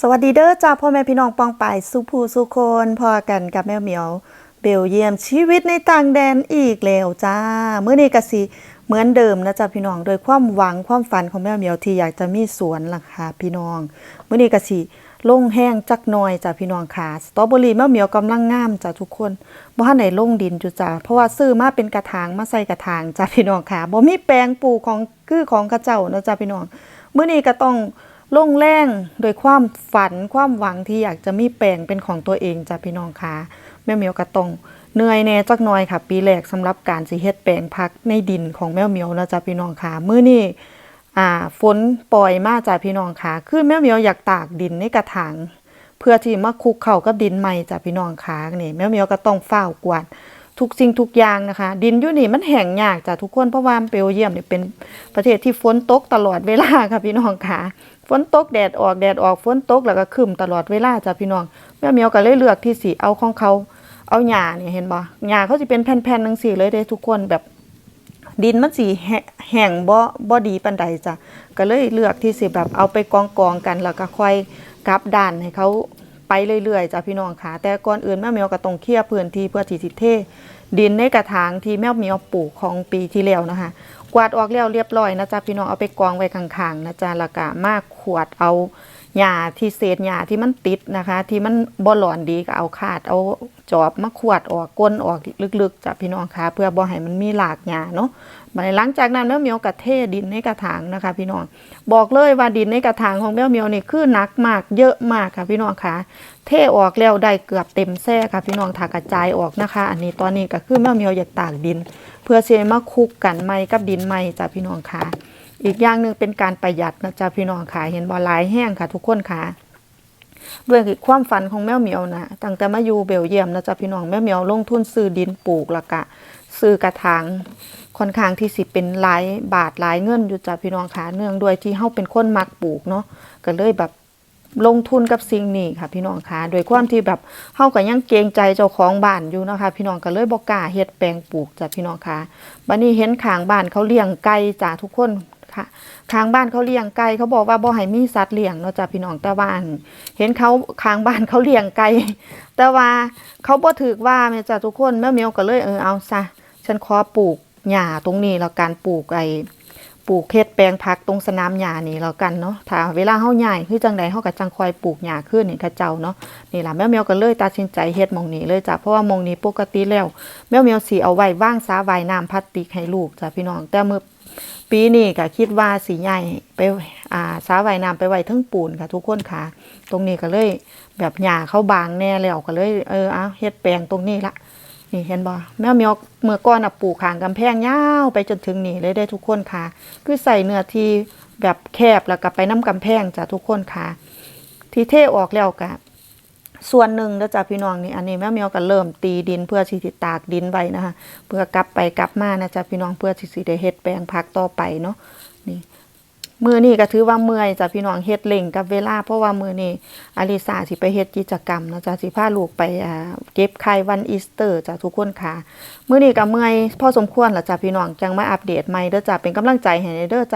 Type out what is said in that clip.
สวัสดีเด้อจ้าพ่อแม่พี่น้องปองไปายสุภูสุคนพอกันกับแม่เหมียว เบลเยียมชีวิตในต่างแดนอีกแล้วจ้าเมื่อนี้กะสิเหมือนเดิมนะจ้าพี่น้องโดยความหวังความฝันของแม่เหมียวที่อยากจะมีสวนล่ะค่ะพี่น้องเมื่อนี้กะสิลงแห้งจักหน่อยจ้าพี่น้องค่ะสตรอเบอรี่แม่เหมียวกำลังงามจ้าทุกคนบ่ทันได้ลงดินจุจ้าเพราะว่าซื้อมาเป็นกระถางมาใส่กระถางจ้าพี่น้องค่ะบ่มีแปลงปลูกของคือของเขาเจ้านะจ้าพี่น้องเมื่อนี้ก็ต้อง ลงแรงโดยความฝันความหวังที่อยากจะมีแปลงเป็นของตัวเองจ้ะพี่น้องค่ะแม่เหมียวกระตงเหนื่อยแน่จักหน่อยค่ะ ปีแรกสำหรับการสิเฮ็ดแปลงพักในดินของแม่เหมียวนะจ้ะพี่น้องค่ะมื้อนี้อ่าฝนปล่อยมาจ้ะพี่น้องค่ะคือแม่เหมียวอยากตากดินในกระถางเพื่อที่มาคุกเข้ากับดินใหม่จ้ะพี่น้องค่ะนี่แม่เหมียวก็ต้องเฝ้ากวาดทุกสิ่งทุกอย่างนะคะ ดินอยู่นี่มันแห้งยากจ้ะทุกคนเพราะว่าเบลเยี่ยมเนี่ยเป็นประเทศที่ฝนตกตลอดเวลาค่ะพี่น้องค่ะ ฝนตกแดดออกแดดออกฝนตกแล้วก็คึมตลอดเวลาจ้ะพี่น้องแม่เมียวก็เลยเลือกที่สีเอาของเขาเอาหญ้าเนี่ยเห็นบ่หญ้าเขาสิเป็นแผ่นๆหนังสีเลยเด้ทุกคนแบบดินมันสีแห้งบ่บ่ดีปานใดจ้ะก็เลยเลือกที่สิแบบเอาไปกองกองๆกันแล้วก็ค่อยกลับด้านให้เขา ไปเรื่อยๆจ้ะพี่น้องค่ะ แต่ก่อนอื่นแม่เมียวก็ต้องเคลียร์พื้นที่เพื่อที่สิเทดินในกระถางที่แม่เมียวปลูกของปีที่แล้วนะคะ กวาดออกแล้วเรียบร้อยนะจ๊ะพี่น้องเอาไปกองไว้ข้างๆนะจ๊ะแล้วก็มากขวดเอา หญ้าที่เศษหญ้าที่มันติดนะคะ ที่มันบ่หลอนดีก็เอาคาดเอาจอบมาขวดออกก้นออกลึกๆจ้ะพี่น้องค่ะเพื่อบ่ให้มันมีหลากหญ้าเนาะบัดนี้หลังจากนั้นแม่เมียวก็เทดินในกระถางนะคะ พี่น้องบอกเลยว่าดินในกระถางของแม่เมียวนี่คือหนักมากเยอะมากค่ะ พี่น้องค่ะเทออกแล้วได้เกือบเต็มแท้ค่ะ พี่น้องถากระจายออกนะคะ อันนี้ตอนนี้ก็คือแม่เมียวอยากตากดิน เพื่อเชมาคุกกันไม้กับดินไม้จ้ะพี่น้องค่ะ อีกอย่างหนึ่งเป็นการประหยัดนะจ๊ะพี่น้องค่ะเห็นบ่หลายแห้งค่ะ ทุกคนค่ะด้วยความฝันของแม่เหมียวนะตั้งแต่มาอยู่เบลเยียมนะจ๊ะพี่น้องแม่เหมียวลงทุนซื้อดินปลูกล้วก็ซื้อกระถางค่อนข้างที่สิเป็นหลายบาทหลายเงินอยู่จ้ะพี่น้องค่ะเนื่องด้วยที่เฮาเป็นคนมักปลูกเนาะก็เลยแบบลงทุนกับสิ่งนี้ค่ะ พี่น้องค่ะโดยความที่แบบเฮาก็ยังเกรงใจเจ้าของบ้านอยู่นะคะพี่น้องก็เลยบ่กล้าเฮ็ดแปลงปลูกจ้ะพี่น้องค่ะบัดนี้เห็นข้างบ้านเขาเลี้ยงไก่จ้ะทุกคน ค่ะค้างบ้านเขาเลี้ยงไก่เขาบอกว่าบ่ให้มีสัตว์เลี้ยงเนาะจ้ะพี่น้องแต่ว่าอันเห็นเขาค้างบ้านเขาเลี้ยงไก่แต่ว่าเขาบ่ถือว่าแม่จ้ะทุกคนแม่เมียวก็เลยเออเอาซะฉันขอปลูกหญ้าตรงนี้แล้วการปลูกไอ ปลูกเฮ็ดแปลงผักตรงสนามหญ้านี่แล้วกันเนาะถ้าเวลาเฮาย้ายคือจังใดเฮาก็จังคอยปลูกหญ้าขึ้นนี่เขาเจ้าเนาะนี่ล่ะแม่เมียวก็เลยตัดสินใจเฮ็ดหม่องนี้เลยจ้ะเพราะว่าหม่องนี้ปกติแล้วแม่เมียวสิเอาไว้ว่างสาว่ายน้ำพลาสติกให้ลูกจ้ะพี่น้องแต่มื้อปีนี้ก็คิดว่าสีใหญ่ไปอ่าสาว่ายน้ำไปไว้ทั้งปูนค่ะทุกคนค่ะ ตรงนี้ก็เลยแบบหญ้าเข้าบางแน่แล้วก็เลยเออเอาเฮ็ดแปลงตรงนี้ละ นี่เห็นบ่แม่เมียวเมื่อก่อนน่ะปลูกขางกำแพงยาวไปจนถึงนี่เลยได้ทุกคนค่ะ คือใส่เนื้อที่แบบแคบแล้วก็ไปน้ำกำแพงจ้ะทุกคนค่ะ ที่เทออกแล้วก็ส่วนหนึ่งแล้วจ้ะพี่น้องนี่อันนี้แม่เมียวก็เริ่มตีดินเพื่อที่สิตากดินไว้นะคะเพื่อกลับไปกลับมานะจ๊ะพี่น้องเพื่อที่สิได้เฮ็ดแปลงพักต่อไปเนาะนี่ มือนี่ก็ถือว่าเมื่อยจ้ะพี่น้องเฮ็ดเล่งกับเวลาเพราะว่ามือนี่อลิสาสิไปเฮ็ดกิจกรรมนะจ๊ะสิพาลูกไปเก็บไข่วันอีสเตอร์จ้ะทุกคนค่ะมือนี่ก็เมื่อยพอสมควรละจ้ะพี่น้องจังมาอัปเดตใหม่เด้อจ้ะเป็นกำลังใจให้เด้อจ้ะ